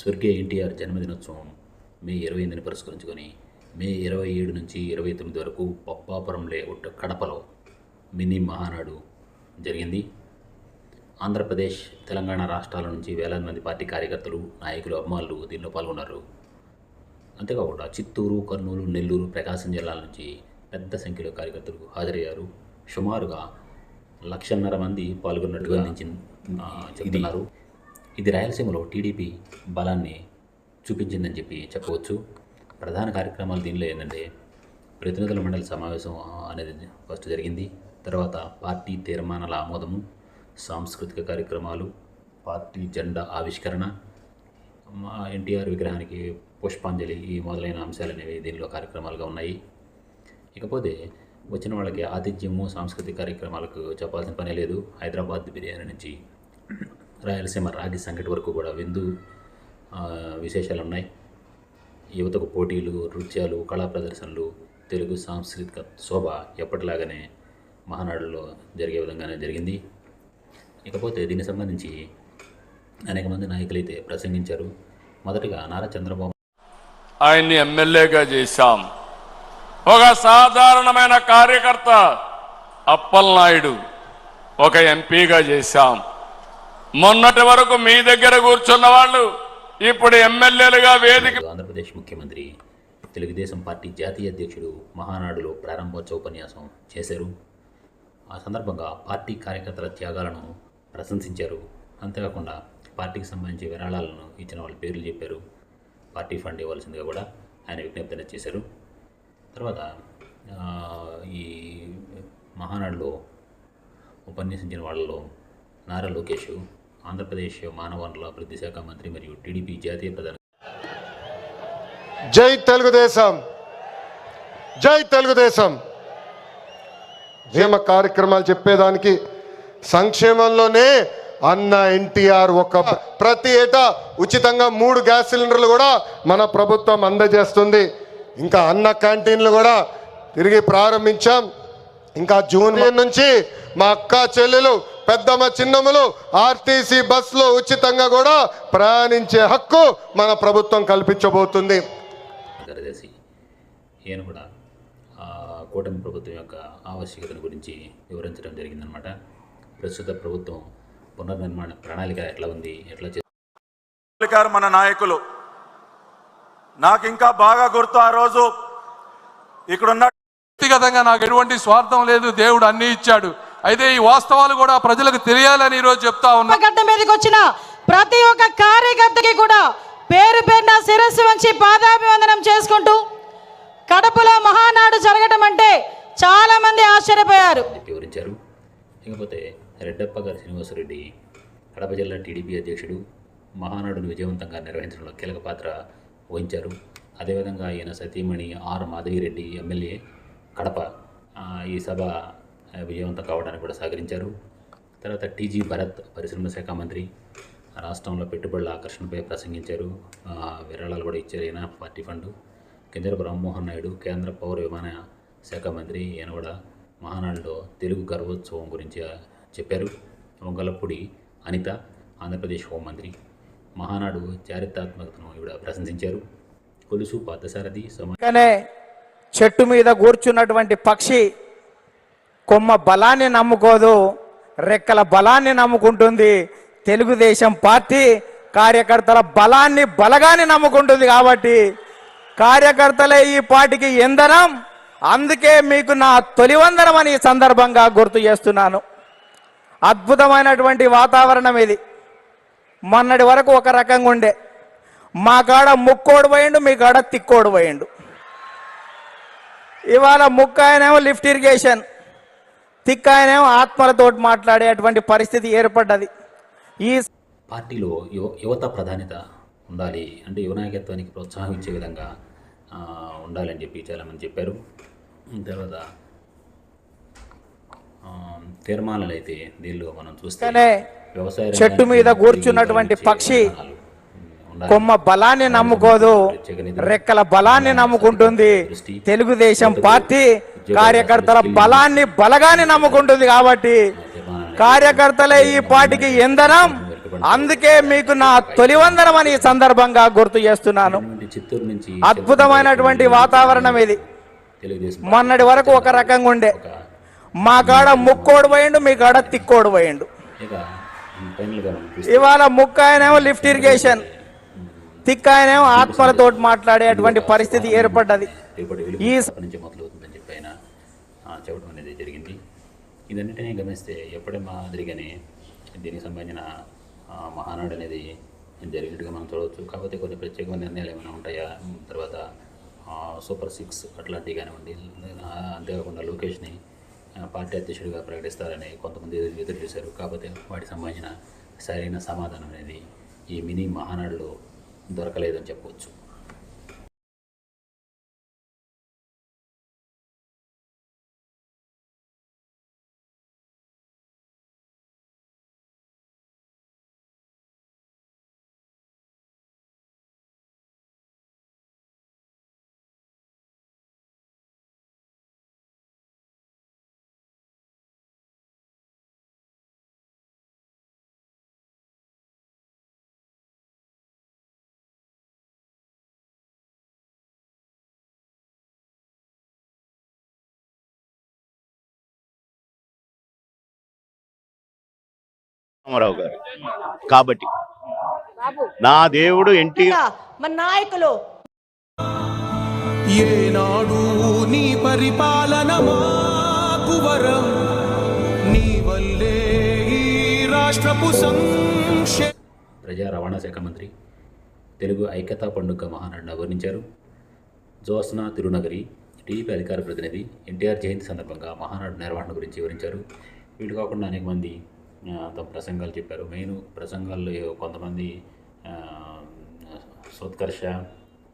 స్వర్గీయ ఎన్టీఆర్ జన్మదినోత్సవం మే ఇరవై ఎనిమిదిని పురస్కరించుకొని మే ఇరవై ఏడు నుంచి ఇరవై తొమ్మిది వరకు పప్పాపురం లేఅవుట్ కడపలో మినీ మహానాడు జరిగింది. ఆంధ్రప్రదేశ్ తెలంగాణ రాష్ట్రాల నుంచి వేలాది మంది పార్టీ కార్యకర్తలు నాయకులు అభిమానులు దీనిలో పాల్గొన్నారు. అంతేకాకుండా చిత్తూరు కర్నూలు నెల్లూరు ప్రకాశం జిల్లాల నుంచి పెద్ద సంఖ్యలో కార్యకర్తలు హాజరయ్యారు. సుమారుగా లక్షన్నర మంది పాల్గొన్నట్టుగా చెబుతున్నారు ఇది రాయలసీమలో టీడీపీ బలాన్ని చూపించిందని చెప్పి చెప్పవచ్చు. ప్రధాన కార్యక్రమాలు దీనిలో ఏంటంటే ప్రతినిధుల మండలి సమావేశం అనేది ఫస్ట్ జరిగింది. తర్వాత పార్టీ తీర్మానాల ఆమోదము సాంస్కృతిక కార్యక్రమాలు పార్టీ జెండా ఆవిష్కరణ మా ఎన్టీఆర్ విగ్రహానికి పుష్పాంజలి ఈ మొదలైన అంశాలు అనేవి దీనిలో కార్యక్రమాలుగా ఉన్నాయి. ఇకపోతే వచ్చిన వాళ్ళకి ఆతిథ్యము సాంస్కృతిక కార్యక్రమాలకు చెప్పాల్సిన పనే లేదు. హైదరాబాద్ బిర్యానీ నుంచి రాయలసీమ రాగి సంకటి వరకు కూడా విందు విశేషాలు ఉన్నాయి. యువతకు పోటీలు నృత్యాలు కళా ప్రదర్శనలు తెలుగు సాంస్కృతిక శోభ ఎప్పటిలాగానే మహానాడులో జరిగే విధంగానే జరిగింది. ఇకపోతే దీనికి సంబంధించి అనేక మంది నాయకులైతే ప్రసంగించారు. మొదటగా నారా చంద్రబాబు ఆయన్ని ఎమ్మెల్యేగా చేశాం. ఒక సాధారణమైన కార్యకర్త అప్పలనాయుడు ఒక ఎంపీగా చేశాం. మొన్నటి వరకు మీ దగ్గర కూర్చున్న వాళ్ళు ఇప్పుడు ఎమ్మెల్యేలుగా వేదిక ఆంధ్రప్రదేశ్ ముఖ్యమంత్రి తెలుగుదేశం పార్టీ జాతీయ అధ్యక్షుడు మహానాడులో ప్రారంభోత్సవ ఉపన్యాసం చేశారు. ఆ సందర్భంగా పార్టీ కార్యకర్తల త్యాగాలను ప్రశంసించారు. అంతేకాకుండా పార్టీకి సంబంధించి విరాళాలను ఇచ్చిన వాళ్ళ పేర్లు చెప్పారు. పార్టీ ఫండ్ ఇవ్వాల్సిందిగా కూడా ఆయన విజ్ఞప్తి చేశారు. తర్వాత ఈ మహానాడులో ఉపన్యసించిన వాళ్ళలో నారా లోకేష్ ఆంధ్రప్రదేశ్ మానవ వనరుల అభివృద్ధి శాఖ మంత్రి మరియు టీడీపీ జాతీయ ప్రధాన జై తెలుగుదేశం. జై తెలుగుదేశం. క్షేమ కార్యక్రమాలు చెప్పేదానికి సంక్షేమంలోనే అన్న ఎన్టీఆర్ ఒక ప్రతి ఏటా ఉచితంగా మూడు గ్యాస్ సిలిండర్లు కూడా మన ప్రభుత్వం అందజేస్తుంది. ఇంకా అన్న క్యాంటీన్లు కూడా తిరిగి ప్రారంభించాం. ఇంకా జూన్ నుంచి మా అక్క చెల్లెలు పెద్దమ్మ చిన్నమ్మలు ఆర్టీసీ బస్సులో ఉచితంగా కూడా ప్రయాణించే హక్కు మన ప్రభుత్వం కల్పించబోతుంది. ఈయన కూడా ఆ, కూటమి ప్రభుత్వం యొక్క ఆవశ్యకతను గురించి వివరించడం జరిగిందనమాట ప్రస్తుత ప్రభుత్వం పునర్నిర్మాణ ప్రణాళిక ఎట్లా ఉంది? ఎట్లా చే గారు మన నాయకులు. నాకు ఇంకా బాగా గుర్తు ఆ రోజు. ఇక్కడున్న వ్యక్తిగతంగా నాకు ఎటువంటి స్వార్థం లేదు. దేవుడు అన్ని ఇచ్చాడు. అయితే ఈ వాస్తవాలు కూడా ప్రజలకు తెలియాలని ఈరోజు చెప్తా ఉన్నా గడ్డ మీదకి వచ్చిన ప్రతి ఒక్క కార్యకర్తకి కూడా పేరు పేరున శిరస్సు వంచి పాదాభివందనం చేసుకుంటూ కడపలో మహానాడు జరగటం అంటే చాలా మంది ఆశ్చర్యపోయారు వివరించారు. ఇకపోతే రెడ్డప్ప గారి శ్రీనివాసరెడ్డి కడప జిల్లా టీడీపీ అధ్యక్షుడు మహానాడును విజయవంతంగా నిర్వహించడంలో కీలక పాత్ర వహించారు. అదేవిధంగా ఈయన సతీమణి ఆర్ మాధవిరెడ్డి ఎమ్మెల్యే కడప. ఈ సభ విజయవంతం కావడానికి కూడా సహకరించారు. తర్వాత టీజీ భరత్ పరిశ్రమ శాఖ మంత్రి రాష్ట్రంలో పెట్టుబడుల ఆకర్షణపై ప్రసంగించారు. విరాళాలు కూడా ఇచ్చారు ఈయన పార్టీ ఫండ్. కింజరపు రామ్మోహన్ నాయుడు కేంద్ర పౌర విమాన శాఖ మంత్రి ఈయన కూడా మహానాడులో తెలుగు గర్వోత్సవం గురించి చెప్పారు. వంగలపూడి అనిత ఆంధ్రప్రదేశ్ హోంమంత్రి మహానాడు చారిత్రాత్మకతను ఇవిడ ప్రశంసించారు. కొలుసు పార్థసారథి సమా చెట్టు మీద కూర్చున్నటువంటి పక్షి కొమ్మ బలాన్ని నమ్ముకోదు రెక్కల బలాన్ని నమ్ముకుంటుంది. తెలుగుదేశం పార్టీ కార్యకర్తల బలాన్ని బలగాన్ని నమ్ముకుంటుంది కాబట్టి కార్యకర్తలే ఈ పార్టీకి ఇంధనం అందుకే మీకు నా తొలివందనం అని ఈ సందర్భంగా గుర్తు చేస్తున్నాను. అద్భుతమైనటువంటి వాతావరణం ఇది. మొన్నటి వరకు ఒక రకంగా ఉండే. మా కాడ ముక్కోడు పోయిండు మీ కాడ తిక్కోడు పోయిండు. ఇవాళ ముక్క ఆయనేమో లిఫ్ట్ ఇరిగేషన్. తిక్క ఆయనేమో ఆత్మలతోటి మాట్లాడేటువంటి పరిస్థితి ఏర్పడ్డది. ఈ పార్టీలో యువ యువత ప్రాధాన్యత ఉండాలి అంటే యువ నాయకత్వానికి ప్రోత్సాహం ఇచ్చే విధంగా ఉండాలని చెప్పి చాలామంది చెప్పారు. తర్వాత తీర్మానాలు అయితే దీనిలో మనం చూస్తే పక్కనే వ్యవసాయ చెట్టు మీద కూర్చున్నటువంటి పక్షి. కొమ్మ బలాన్ని నమ్ముకోదు రెక్కల బలాన్ని నమ్ముకుంటుంది. తెలుగుదేశం పార్టీ కార్యకర్తల బలాన్ని బలగాన్ని నమ్ముకుంటుంది కాబట్టి కార్యకర్తలే ఈ పార్టీకి పట్టుబడి అందుకే మీకు నా తొలివందనం అని ఈ సందర్భంగా గుర్తు చేస్తున్నాను. అద్భుతమైనటువంటి వాతావరణం ఇది. మొన్నటి వరకు ఒక రకంగా ఉండే. మా కాడ ముక్కోడు పోయిండు మీ కాడ తిక్కోడు పోయిండు. ఇవాళ ముక్క ఆయనేమో లిఫ్ట్ ఇరిగేషన్. తిక్క ఆయనేమో ఆత్మలతో మాట్లాడేటువంటి పరిస్థితి ఏర్పడ్డది. ఈ వెలుగు అప్పటి నుంచి మొదలవుతుందని చెప్పి ఆయన ఆ, చెప్పడం అనేది జరిగింది ఇదన్నిటినీ గమనిస్తే ఎప్పుడే మాదిరిగానే దీనికి సంబంధించిన మహానాడు అనేది జరిగినట్టుగా మనం చూడవచ్చు. కాకపోతే కొన్ని ప్రత్యేకమైన నిర్ణయాలు ఏమైనా ఉంటాయా? తర్వాత సూపర్ సిక్స్ అట్లాంటివి కానివ్వండి అంతేకాకుండా లోకేష్ని పార్టీ అధ్యక్షుడిగా ప్రకటిస్తారని కొంతమంది ఎదురు చూశారు. కాకపోతే వాటికి సంబంధించిన సరైన సమాధానం అనేది ఈ మినీ మహానాడులో దొరకలేదని చెప్పవచ్చు. రామారావు గారు. కాబట్టి నా దేవుడు ఎన్టీ మన నాయకులు. ఏనాడు నీ పరిపాలన మాకు వరం. నీ వల్లే ఈ రాష్ట్రపు సంక్షే ప్రజా రవాణా శాఖ మంత్రి తెలుగు ఐక్యతా పండుగ మహానాడును వర్ణించారు జోస్నా తిరునగరి టీడీపీ అధికార ప్రతినిధి ఎన్టీఆర్ జయంతి సందర్భంగా మహానాడు నిర్వహణ గురించి వివరించారు. వీళ్ళు కాకుండా అనేక మంది ప్రసంగాలు చెప్పారు. మెయిన్ ప్రసంగాల్లో కొంతమంది సోత్కర్ష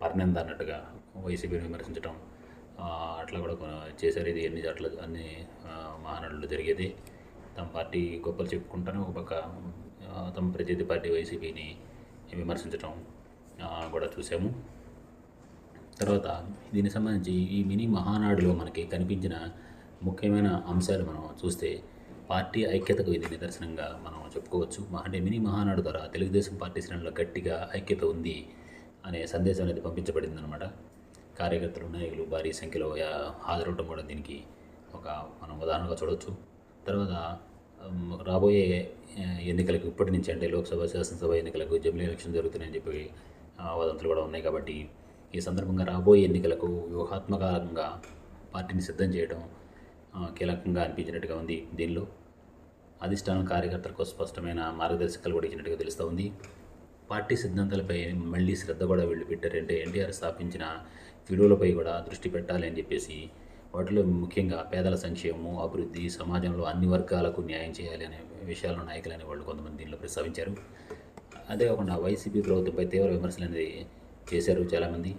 పర్నంద అన్నట్టుగా వైసీపీని విమర్శించడం అట్లా కూడా కొన- చేశారు. ఇది ఎన్ని అట్లా అన్ని మహానాడులు జరిగేది. తమ పార్టీ గొప్పలు చెప్పుకుంటాను ఒక పక్క తమ ప్రతినిధి పార్టీ వైసీపీని విమర్శించడం కూడా చూసాము. తర్వాత దీనికి సంబంధించి ఈ మినీ మహానాడులో మనకి కనిపించిన ముఖ్యమైన అంశాలు మనం చూస్తే పార్టీ ఐక్యతకు ఇది నిదర్శనంగా మనం చెప్పుకోవచ్చు. అంటే మినీ మహానాడు ద్వారా తెలుగుదేశం పార్టీ శ్రేణుల్లో గట్టిగా ఐక్యత ఉంది అనే సందేశం అనేది పంపించబడింది అనమాట కార్యకర్తలు నాయకులు భారీ సంఖ్యలో యా- హాజరవడం కూడా దీనికి ఒక మనం ఉదాహరణగా చూడవచ్చు తర్వాత రాబోయే ఎన్నికలకు ఇప్పటి నుంచి అంటే లోక్సభ శాసనసభ ఎన్నికలకు జమిలీ ఎలక్షన్ జరుగుతున్నాయని చెప్పి వదంతులు కూడా ఉన్నాయి కాబట్టి ఈ సందర్భంగా రాబోయే ఎన్నికలకు వ్యూహాత్మకంగా పార్టీని సిద్ధం చేయడం కీలకంగా అనిపించినట్టుగా ఉంది దీనిలో. అధిష్టానం కార్యకర్తలకు స్పష్టమైన మార్గదర్శకాలు కూడా ఇచ్చినట్టుగా తెలుస్తూ ఉంది. పార్టీ సిద్ధాంతాలపై మళ్ళీ శ్రద్ధ కూడా వీళ్ళు పెట్టారంటే ఎన్టీఆర్ స్థాపించిన విలువలపై కూడా దృష్టి పెట్టాలి అని చెప్పేసి వాటిలో ముఖ్యంగా పేదల సంక్షేమము అభివృద్ధి సమాజంలో అన్ని వర్గాలకు న్యాయం చేయాలి అనే విషయాల్లో నాయకులు అనే వాళ్ళు కొంతమంది దీనిలో ప్రస్తావించారు. అంతేకాకుండా వైసీపీ ప్రభుత్వంపై తీవ్ర విమర్శలు అనేది చేశారు చాలామంది.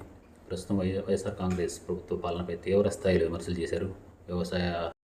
ప్రస్తుతం వై వైఎస్ఆర్ కాంగ్రెస్ ప్రభుత్వ పాలనపై తీవ్ర స్థాయిలో విమర్శలు చేశారు. వ్యవసాయ